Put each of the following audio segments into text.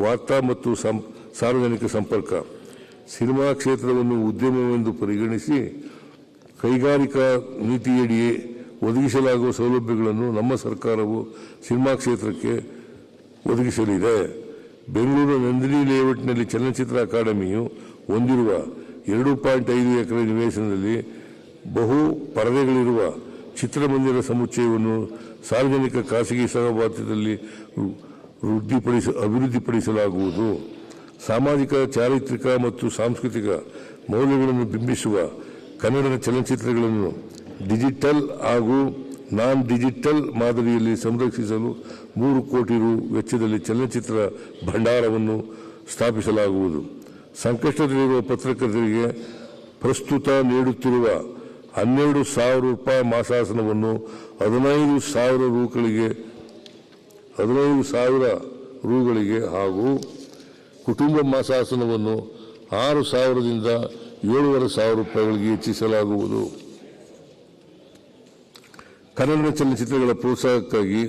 ವಾರ್ತಾ ಮತ್ತು ಸಾರ್ವಜನಿಕ ಸಂಪರ್ಕ. ಸಿನಿಮಾ ಕ್ಷೇತ್ರವನ್ನು ಉದ್ಯಮವೆಂದು ಪರಿಗಣಿಸಿ ಕೈಗಾರಿಕಾ ನೀತಿಯಡಿಯೇ ಒದಗಿಸಲಾಗುವ ಸೌಲಭ್ಯಗಳನ್ನು ನಮ್ಮ ಸರ್ಕಾರವು ಸಿನಿಮಾ ಕ್ಷೇತ್ರಕ್ಕೆ ಒದಗಿಸಲಿದೆ. ಬೆಂಗಳೂರು ನಂದಿನಿ ಲೇಔಟ್ನಲ್ಲಿ ಚಲನಚಿತ್ರ ಅಕಾಡೆಮಿಯು ಹೊಂದಿರುವ ಎರಡು ಪಾಯಿಂಟ್ ಐದು ಎಕರೆ ನಿವೇಶನದಲ್ಲಿ ಬಹು ಪರದೆಗಳಿರುವ ಚಿತ್ರಮಂದಿರ ಸಮುಚ್ಚಯವನ್ನು ಸಾರ್ವಜನಿಕ ಖಾಸಗಿ ಸಹಭಾಗಿತ್ವದಲ್ಲಿ ವೃದ್ಧಿಪಡಿಸ, ಅಭಿವೃದ್ಧಿಪಡಿಸಲಾಗುವುದು. ಸಾಮಾಜಿಕ, ಚಾರಿತ್ರಿಕ ಮತ್ತು ಸಾಂಸ್ಕೃತಿಕ ಮೌಲ್ಯಗಳನ್ನು ಬಿಂಬಿಸುವ ಕನ್ನಡ ಚಲನಚಿತ್ರಗಳನ್ನು ಡಿಜಿಟಲ್ ಹಾಗೂ ನಾನ್ ಡಿಜಿಟಲ್ ಮಾದರಿಯಲ್ಲಿ ಸಂರಕ್ಷಿಸಲು ಮೂರು ಕೋಟಿ ರು ವೆಚ್ಚದಲ್ಲಿ ಚಲನಚಿತ್ರ ಭಂಡಾರವನ್ನು ಸ್ಥಾಪಿಸಲಾಗುವುದು. ಸಂಕಷ್ಟದಲ್ಲಿರುವ ಪತ್ರಕರ್ತರಿಗೆ ಪ್ರಸ್ತುತ ನೀಡುತ್ತಿರುವ ಹನ್ನೆರಡು ಸಾವಿರ ರೂಪಾಯಿ ಮಾಸಾಸನವನ್ನು ಹದಿನೈದು ಸಾವಿರ ರೂಗಳಿಗೆ ಹದಿನೈದು ಸಾವಿರ ರೂಗಳಿಗೆ ಹಾಗೂ ಕುಟುಂಬ ಮಾಸಾಸನವನ್ನು ಆರು ಸಾವಿರದಿಂದ ಏಳುವರೆ ಸಾವಿರ ರೂಪಾಯಿಗಳಿಗೆ ಹೆಚ್ಚಿಸಲಾಗುವುದು. ಕನ್ನಡ ಚಲನಚಿತ್ರಗಳ ಪ್ರೋತ್ಸಾಹಕ್ಕಾಗಿ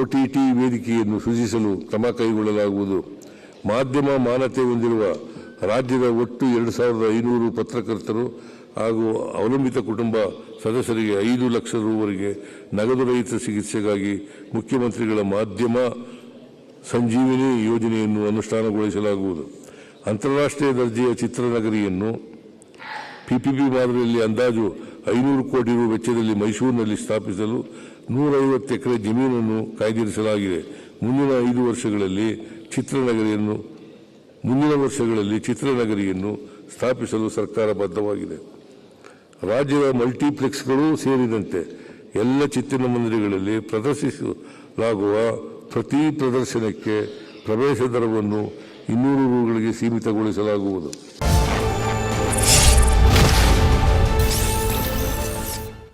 ಒಟಿಟಿ ವೇದಿಕೆಯನ್ನು ಸೃಜಿಸಲು ಕ್ರಮ ಕೈಗೊಳ್ಳಲಾಗುವುದು. ಮಾಧ್ಯಮ ಮಾನ್ಯತೆ ಹೊಂದಿರುವ ರಾಜ್ಯದ ಒಟ್ಟು ಎರಡು ಸಾವಿರದ ಐನೂರು ಪತ್ರಕರ್ತರು ಹಾಗೂ ಅವಲಂಬಿತ ಕುಟುಂಬ ಸದಸ್ಯರಿಗೆ ಐದು ಲಕ್ಷ ರೂವರೆಗೆ ನಗದು ರಹಿತ ಚಿಕಿತ್ಸೆಗಾಗಿ ಮುಖ್ಯಮಂತ್ರಿಗಳ ಮಾಧ್ಯಮ ಸಂಜೀವಿನಿ ಯೋಜನೆಯನ್ನು ಅನುಷ್ಠಾನಗೊಳಿಸಲಾಗುವುದು. ಅಂತಾರಾಷ್ಟ್ರೀಯ ದರ್ಜೆಯ ಚಿತ್ರನಗರಿಯನ್ನು ಪಿಪಿಪಿ ಮಾದರಿಯಲ್ಲಿ ಅಂದಾಜು ಐನೂರು ಕೋಟಿ ರು ವೆಚ್ಚದಲ್ಲಿ ಮೈಸೂರಿನಲ್ಲಿ ಸ್ಥಾಪಿಸಲು ನೂರೈವತ್ತು ಎಕರೆ ಜಮೀನನ್ನು ಕಾಯ್ದಿರಿಸಲಾಗಿದೆ. ಮುಂದಿನ ಐದು ವರ್ಷಗಳಲ್ಲಿ ಚಿತ್ರನಗರಿಯನ್ನು ಮುಂದಿನ ವರ್ಷಗಳಲ್ಲಿ ಚಿತ್ರನಗರಿಯನ್ನು ಸ್ಥಾಪಿಸಲು ಸರ್ಕಾರ ಬದ್ಧವಾಗಿದೆ. ರಾಜ್ಯದ ಮಲ್ಟಿಪ್ಲೆಕ್ಸ್ಗಳು ಸೇರಿದಂತೆ ಎಲ್ಲ ಚಿತ್ರಮಂದಿರಗಳಲ್ಲಿ ಪ್ರದರ್ಶಿಸಲಾಗುವ ಪ್ರತಿ ಪ್ರದರ್ಶನಕ್ಕೆ ಪ್ರವೇಶ ದರವನ್ನು ಇನ್ನೂರು ರೂಗಳಿಗೆ ಸೀಮಿತಗೊಳಿಸಲಾಗುವುದು.